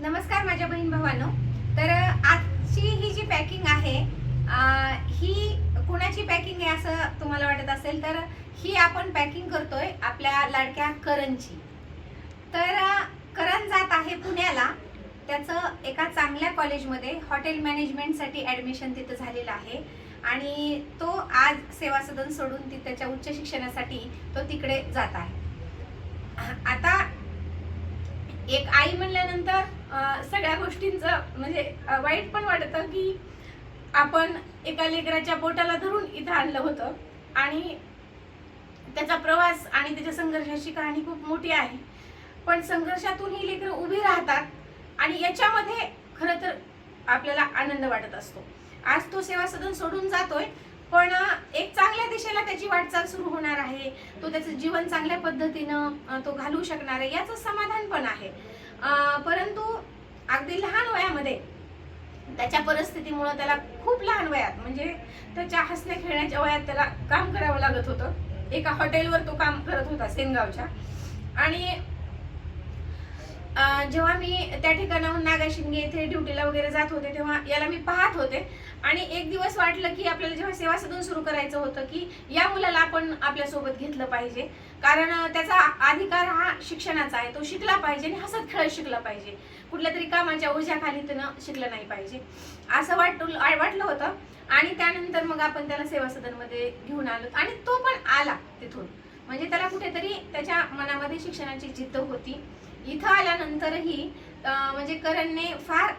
नमस्कार माझ्या बहीण भावानो. तर आजची ही जी पॅकिंग आहे ही कुणाची पॅकिंग आहे असं तुम्हाला वाटत असेल तर ही आपण पॅकिंग करतोय आपल्या लाडक्या करणची. तर करण जात आहे पुण्याला. त्याचं एका चांगल्या कॉलेजमध्ये हॉटेल मॅनेजमेंटसाठी ॲडमिशन तिथं झालेलं आहे. आणि तो आज सेवा सदन सोडून ती त्याच्या उच्च शिक्षणासाठी तो तिकडे जात आहे. आता एक आई म्हणल्यानंतर सगळ्या गोष्टींचं म्हणजे वाईट पण वाटतं की आपण एका लेकराच्या बोटाला धरून इथं आणलं होतं. आणि त्याचा प्रवास आणि त्याच्या संघर्षाची कहाणी खूप मोठी आहे. पण संघर्षातून ही लेकरं उभी राहतात आणि याच्यामध्ये खरं तर आपल्याला आनंद वाटत असतो. आज तो सेवा सदन सोडून जातोय. पण एक चांगल्या दिशेला त्याची वाटचाल सुरू होणार आहे. तो त्याचं जीवन चांगल्या पद्धतीनं तो घालवू शकणार आहे. याचं समाधान पण आहे. परंतु अगदी लहान वयामध्ये त्याच्या परिस्थितीमुळं त्याला खूप लहान वयात म्हणजे त्याच्या हसण्या खेळण्याच्या वयात त्याला काम करावं लागत होतं. एका हॉटेलवर तो काम करत होता सेनगावच्या. आणि जेव्हा मी त्या ठिकाणाहून नागाशिंगे येथे ड्युटीला वगैरे जात होते तेव्हा याला मी पाहत होते. आणि एक दिवस वाटलं की आपल्याला जेव्हा सेवा सदन सुरू करायचं होतं की या मुलाला आपण आपल्यासोबत घेतलं पाहिजे. कारण त्याचा अधिकार हा शिक्षणाचा आहे. तो शिकला पाहिजे आणि हसत खेळत शिकला पाहिजे. कुठल्या तरी कामाच्या ओझ्याखाली त्यानं शिकलं नाही पाहिजे. असं वाट वाटलं होतं. आणि त्यानंतर मग आपण त्याला सेवा सदनमध्ये घेऊन आलो. आणि तो पण आला तिथून. म्हणजे त्याला कुठेतरी त्याच्या मनामध्ये शिक्षणाची जिद्द होती. इथं आल्यानंतरही म्हणजे करणने फार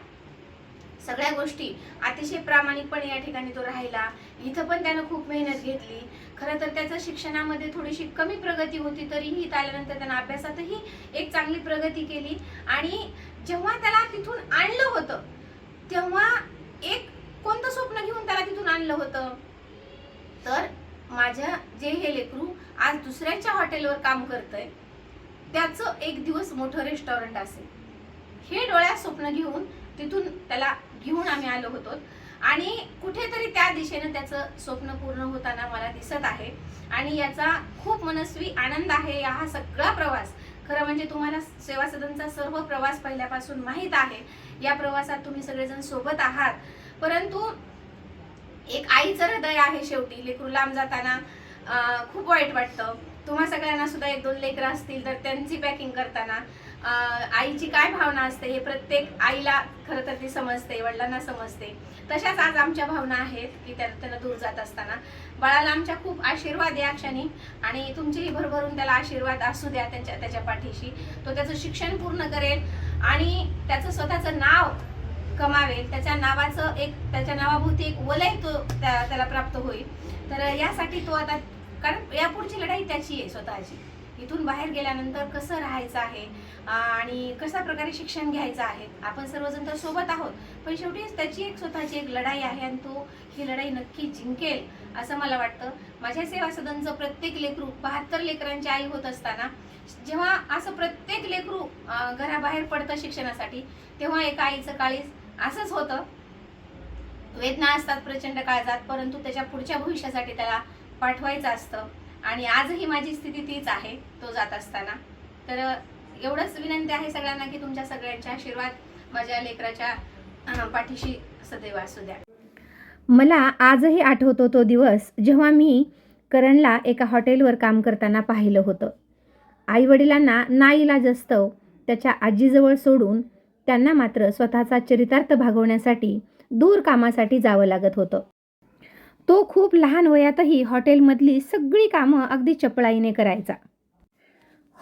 सगळ्या गोष्टी अतिशय प्रामाणिकपणे या ठिकाणी तो राहिला. इथं पण त्यानं खूप मेहनत घेतली. खरं तर त्याचं शिक्षणामध्ये थोडीशी कमी प्रगती होती तरीही इथं आल्यानंतर त्यानं अभ्यासातही एक चांगली प्रगती केली. आणि जेव्हा त्याला तिथून आणलं होतं तेव्हा एक कोणतं स्वप्न घेऊन त्याला तिथून आणलं होतं? तर माझ्या जे हे लेकरू आज दुसऱ्याच्या हॉटेलवर काम करतंय त्याचं एक दिवस मोठं रेस्टॉरंट असेल. हे डोळ्यात स्वप्न घेऊन तिथून त्याला घेऊन आम्ही आलो होतो. आणि कुठेतरी त्या दिशेनं त्याचं स्वप्न पूर्ण होताना मला दिसत आहे. आणि याचा खूप मनस्वी आनंद आहे हा सगळा प्रवास. खरं म्हणजे तुम्हाला सेवा सदनचा सर्व प्रवास पहिल्यापासून माहीत आहे. या प्रवासात तुम्ही सगळेजण सोबत आहात. परंतु एक आईचं हृदय आहे शेवटी. लेकरू लांब जाताना खूप वाईट वाटतं. तुम्हा सगळ्यांना सुद्धा एक दोन लेकरं असतील तर त्यांची पॅकिंग करताना. आईची काय भावना असते हे प्रत्येक आईला खरं तर ती समजते वडिलांना समजते. तशाच आज आमच्या भावना आहेत की त्या त्यांना दूर जात असताना. बाळाला आमच्या खूप आशीर्वाद या क्षणी आणि तुमचेही भरभरून त्याला आशीर्वाद असू द्या त्यांच्या त्याच्या पाठीशी. तो त्याचं शिक्षण पूर्ण करेल आणि त्याचं स्वतःचं नाव कमावेल. त्याच्या नावाचं एक त्याच्या नावाभोवती एक वलय तो त्या- त्याला प्राप्त होईल. तर यासाठी तो आता कारण यापुढची लढाई त्याची आहे स्वतःची. इथून बाहेर गेल्यानंतर कसं राहायचं आहे? आणि कशा प्रकारे शिक्षण घ्यायचं आहे? आपण सर्वजण तर सोबत आहोत पण शेवटी त्याची एक स्वतःची एक लढाई आहे आणि तो ही लढाई नक्की जिंकेल असं मला वाटतं. माझ्या सेवा सदनचं प्रत्येक लेकरू बहात्तर लेकरांची आई होत असताना जेव्हा असं प्रत्येक लेकरू घराबाहेर पडतं शिक्षणासाठी तेव्हा एका आईचं काळी असंच होतं. वेदना असतात प्रचंड काळजात परंतु त्याच्या पुढच्या भविष्यासाठी त्याला पाठवायचं असतं. आणि आजही माझी स्थिती तीच आहे तो जात असताना. तर एवढंच विनंती आहे सगळ्यांना की तुमच्या सगळ्यांच्या आशीर्वाद माझ्या लेकराच्या पाठीशी सदैव असू द्या. मला आजही आठवतो तो दिवस जेव्हा मी करणला एका हॉटेलवर काम करताना पाहिलं होतं. आईवडिलांना नाईलाज असतं त्याच्या आजीजवळ सोडून त्यांना मात्र स्वतःचा चरितार्थ भागवण्यासाठी दूर कामासाठी जावं लागत होतं. तो खूप लहान वयातही हॉटेलमधली सगळी कामं अगदी चपळाईने करायचा.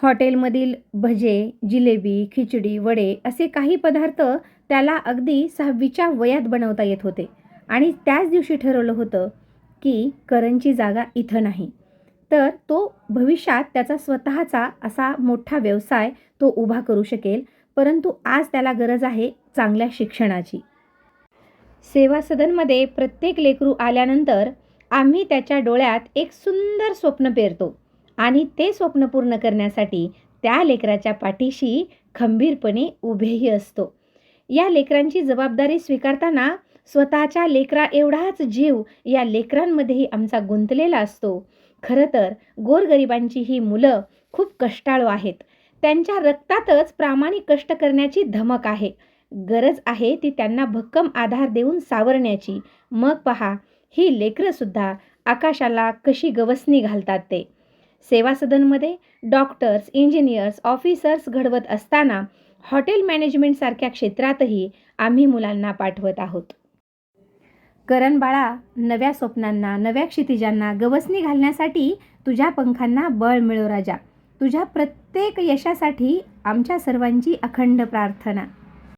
हॉटेलमधील भजे जिलेबी खिचडी वडे असे काही पदार्थ त्याला अगदी सहावीच्या वयात बनवता येत होते. आणि त्याच दिवशी ठरवलं होतं की करणची जागा इथं नाही. तर तो भविष्यात त्याचा स्वतःचा असा मोठा व्यवसाय तो उभा करू शकेल परंतु आज त्याला गरज आहे चांगल्या शिक्षणाची. सेवा सदनमध्ये प्रत्येक लेकरू आल्यानंतर आम्ही त्याच्या डोळ्यात एक सुंदर स्वप्न पेरतो आणि ते स्वप्न पूर्ण करण्यासाठी त्या लेकराच्या पाठीशी खंबीरपणे उभेही असतो. या लेकरांची जबाबदारी स्वीकारताना स्वतःच्या लेकरा एवढाच जीव या लेकरांमध्येही आमचा गुंतलेला असतो. खरं तर गोरगरिबांची ही मुलं खूप कष्टाळू आहेत. त्यांच्या रक्तातच प्रामाणिक कष्ट करण्याची धमक आहे. गरज आहे ती त्यांना भक्कम आधार देऊन सावरण्याची. मग पहा ही लेकरंसुद्धा आकाशाला कशी गवसणी घालतात ते. सेवा सदनमध्ये डॉक्टर्स इंजिनियर्स ऑफिसर्स घडवत असताना हॉटेल मॅनेजमेंटसारख्या क्षेत्रातही आम्ही मुलांना पाठवत आहोत. करण बाळा नव्या स्वप्नांना नव्या क्षितिजांना गवसणी घालण्यासाठी तुझ्या पंखांना बळ मिळो राजा. तुझ्या प्रत्येक यशासाठी आमच्या सर्वांची अखंड प्रार्थना.